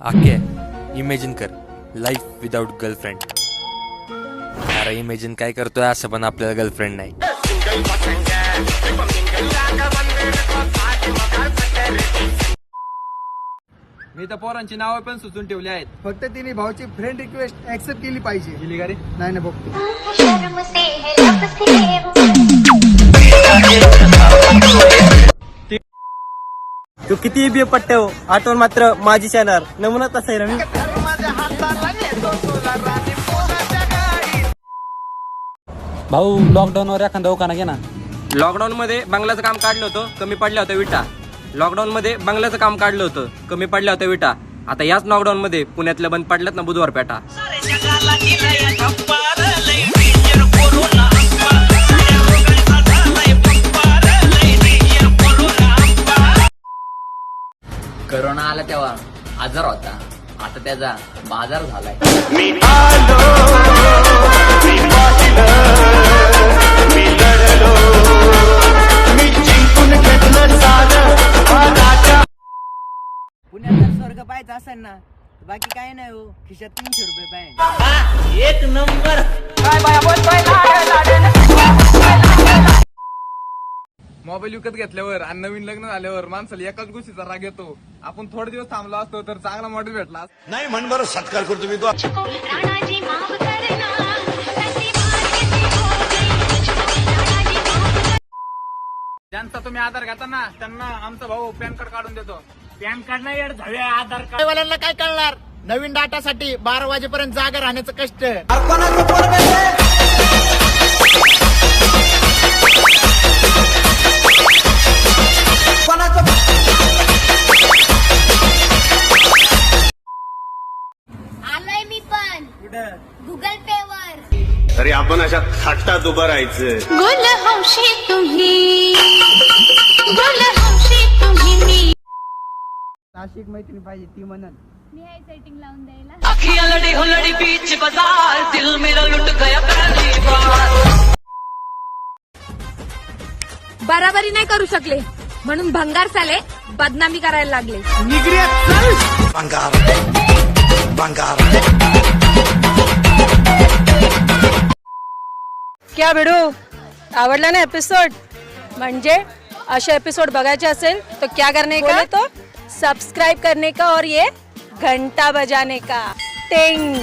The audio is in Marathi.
आके इमेजिन कर लाईफ विदाउट गर्लफ्रेंड अरे इमेजिन काय करतोय असं पण आपल्याला गर्लफ्रेंड नाही मी तर पोरांची नावं पण सुचून ठेवली आहेत फक्त तिने भाऊची फ्रेंड रिक्वेस्ट ऍक्सेप्ट केली पाहिजे गेली का रे नाही ना बघतो शर्म से है लब से तू किती बी पट्टे हो आठवण मात्र माझी येणार नमुना तसा आहे भाऊ लॉकडाऊनवर एखादा दुकाना घे ना. लॉकडाऊन मध्ये बंगल्याचं काम काढलं होतं कमी पडल्या होत्या विटा. लॉकडाऊन मध्ये बंगल्याचं काम काढलं होतं कमी पडल्या होत्या विटा. आता याच लॉकडाऊन मध्ये पुण्यातल्या बंद पडल्यात ना बुधवार पेटा. करोना आला तेव्हा आजार होता. आता त्याचा बाजार झालाय. पुण्यात जर स्वर्ग पाहायचा असेल ना बाकी काय नाही हो. खिशात तीनशे रुपये पाहिजे. एक नंबर. मोबाईल विकत घेतल्यावर आणि नवीन लग्न झाल्यावर माणसाला एकाच गोष्टीचा राग येतो. आपण थोडे दिवस थांबलो असतो तर चांगला मॉडेल भेटला असता. राणाजी माफ करना. ऐसी बात कैसी हो गई मुझको राणाजी माफ ज्यांचा तुम्ही आधार घेता ना त्यांना आमचा भाऊ पॅन कार्ड काढून देतो. पॅन कार्ड नाही झाले आधार कार्ड. वाल्यांना काय कळणार? नवीन डाटासाठी बारा वाजेपर्यंत जागा राहण्याचं कष्ट गुगल पे वर. तरी आपण अशा थाटात उभं राहायचं. गुल हौशी तुम्ही गुल हौशी तुम्ही मी. नाशिक मैत्रिणी पाहिजे ती म्हणन मी आहे सेटिंग लावून द्यायला. बराबरी नाही करू शकले म्हणून भंगार साले बदनामी करायला लागले. क्या भिडू? आवडला ना एपिसोड म्हणजे असे एपिसोड बघायचे असेल तो क्या करने का? तो. सब्सक्राइब करने का और ये घंटा बजाने का. टिंग